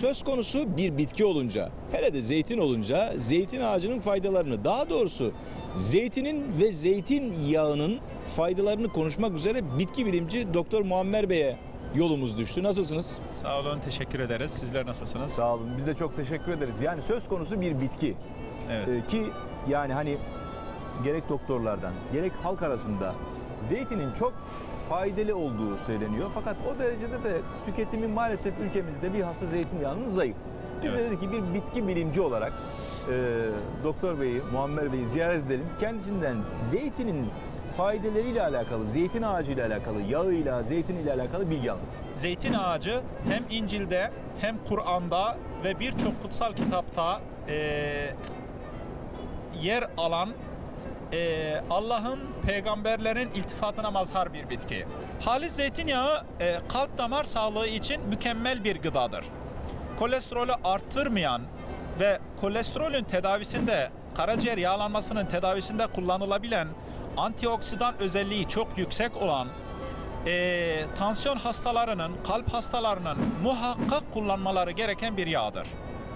söz konusu bir bitki olunca, hele de zeytin olunca zeytin ağacının faydalarını, daha doğrusu zeytinin ve zeytin yağının faydalarını konuşmak üzere bitki bilimci Doktor Muammer Bey'e yolumuz düştü. Nasılsınız? Sağ olun, teşekkür ederiz. Sizler nasılsınız? Sağ olun. Biz de çok teşekkür ederiz. Yani söz konusu bir bitki. Evet. Ee, ki yani hani gerek doktorlardan gerek halk arasında zeytinin çok faydalı olduğu söyleniyor. Fakat o derecede de tüketimi maalesef ülkemizde bilhassa zeytinyağının zayıf. Biz de Evet. dedik ki bir bitki bilimci olarak e, Doktor Bey'i, Muammer Bey'i ziyaret edelim. Kendisinden zeytinin faydalarıyla alakalı, zeytin ağacıyla alakalı, yağıyla, zeytiniyle alakalı bilgi alalım. Zeytin ağacı hem İncil'de hem Kur'an'da ve birçok kutsal kitapta eee, yer alan eee, Allah'ın peygamberlerin iltifatına mazhar bir bitki. Halis zeytinyağı eee, kalp damar sağlığı için mükemmel bir gıdadır. Kolesterolü arttırmayan ve kolesterolün tedavisinde, karaciğer yağlanmasının tedavisinde kullanılabilen antioksidan özelliği çok yüksek olan eee, tansiyon hastalarının, kalp hastalarının muhakkak kullanmaları gereken bir yağdır.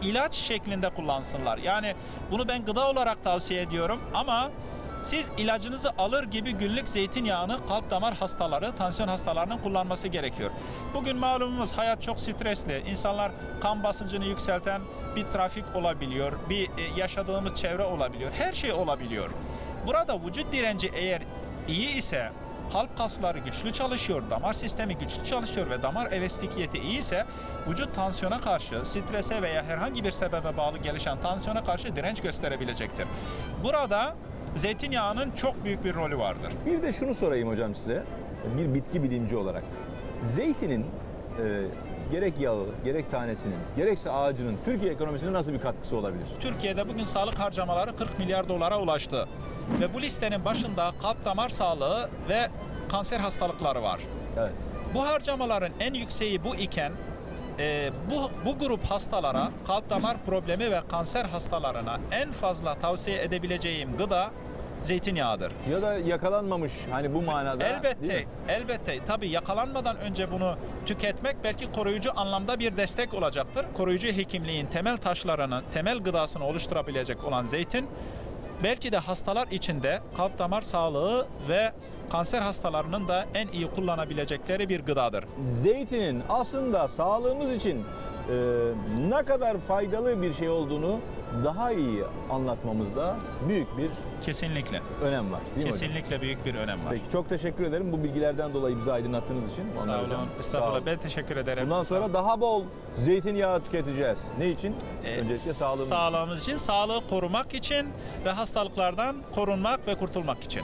İlaç şeklinde kullansınlar. Yani bunu ben gıda olarak tavsiye ediyorum ama siz ilacınızı alır gibi günlük zeytinyağını kalp damar hastaları, tansiyon hastalarının kullanması gerekiyor. Bugün malumumuz hayat çok stresli. İnsanlar kan basıncını yükselten bir trafik olabiliyor, bir e, yaşadığımız çevre olabiliyor. Her şey olabiliyor. Burada vücut direnci eğer iyi ise kalp kasları güçlü çalışıyor, damar sistemi güçlü çalışıyor ve damar elastikiyeti iyi ise vücut tansiyona karşı, strese veya herhangi bir sebebe bağlı gelişen tansiyona karşı direnç gösterebilecektir. Burada zeytinyağının çok büyük bir rolü vardır. Bir de şunu sorayım hocam size. Bir bitki bilimci olarak. Zeytinin e, gerek yağı, gerek tanesinin, gerekse ağacının Türkiye ekonomisine nasıl bir katkısı olabilir? Türkiye'de bugün sağlık harcamaları 40 milyar dolara ulaştı. Ve bu listenin başında kalp damar sağlığı ve kanser hastalıkları var. Evet. Bu harcamaların en yükseği bu iken e, bu, bu grup hastalara kalp damar problemi ve kanser hastalarına en fazla tavsiye edebileceğim gıda zeytinyağıdır. Ya da yakalanmamış hani bu manada. Elbette, elbette. Tabii yakalanmadan önce bunu tüketmek belki koruyucu anlamda bir destek olacaktır. Koruyucu hekimliğin temel taşlarını, temel gıdasını oluşturabilecek olan zeytin belki de hastalar içinde kalp damar sağlığı ve kanser hastalarının da en iyi kullanabilecekleri bir gıdadır. Zeytinin aslında sağlığımız için e, ne kadar faydalı bir şey olduğunu daha iyi anlatmamızda büyük bir Kesinlikle. önem var. Değil mi hocam? Kesinlikle büyük bir önem var. Peki çok teşekkür ederim bu bilgilerden dolayı bizi aydınlattığınız için. Sağ olun. hocam. Sağ Estağfurullah. olun. Ben teşekkür ederim. Bundan sonra daha bol zeytinyağı tüketeceğiz. Ne için? Ee, Öncelikle sağlığımız için. sağlığımız için, sağlığı korumak için ve hastalıklardan korunmak ve kurtulmak için.